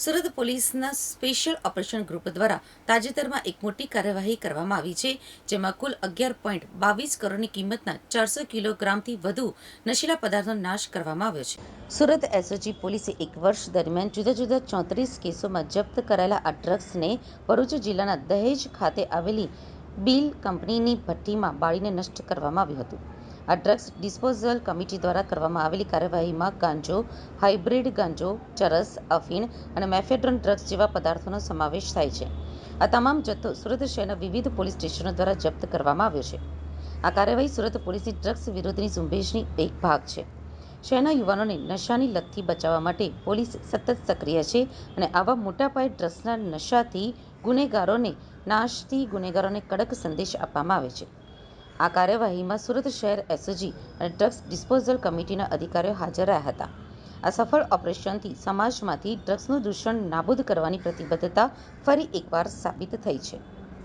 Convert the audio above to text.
સુરત પોલીસના special operation group દ્વારા તાજેતરમાં એક મોટી કાર્યવાહી કરવામાં આવી છે, જેમાં કુલ અગિયાર પોઈન્ટ બાવીસ કરોડની કિંમતના ચારસો કિલોગ્રામથી વધુ નશીલા પદાર્થનો નાશ કરવામાં આવ્યો છે. સુરત એસઓજી પોલીસે એક વર્ષ દરમિયાન જુદા જુદા ચોત્રીસ કેસોમાં જપ્ત કરાયેલા આ ડ્રગ્સને ભરૂચ જિલ્લાના દહેજ ખાતે આવેલી બિલ કંપનીની ભઠ્ઠીમાં બાળીને નષ્ટ કરવામાં આવ્યું હતું. આ ડ્રગ્સ ડિસ્પોઝલ કમિટી દ્વારા કરવામાં આવેલી કાર્યવાહીમાં ગાંજો, હાઇબ્રિડ ગાંજો, ચરસ, અફીણ અને મેફેડ્રોન ડ્રગ્સ જેવા પદાર્થોનો સમાવેશ થાય છે. આ તમામ જથ્થો સુરત શહેરના વિવિધ પોલીસ સ્ટેશનો દ્વારા જપ્ત કરવામાં આવ્યો છે. આ કાર્યવાહી સુરત પોલીસની ડ્રગ્સ વિરોધની ઝુંબેશની એક ભાગ છે. શહેરના યુવાનોને નશાની લતથી બચાવવા માટે પોલીસ સતત સક્રિય છે અને આવા મોટા પાયે ડ્રગ્સના નશાથી ગુનેગારોને નાશથી ગુનેગારોને કડક સંદેશ આપવામાં આવે છે. આ કાર્યવાહીમાં સુરત શહેર એસઓજી અને ડ્રગ્સ ડિસ્પોઝલ કમિટીના અધિકારીઓ હાજર રહ્યા હતા. આ સફળ ઓપરેશનથી સમાજમાંથી ડ્રગ્સનું દૂષણ નાબૂદ કરવાની પ્રતિબદ્ધતા ફરી એકવાર સાબિત થઈ છે.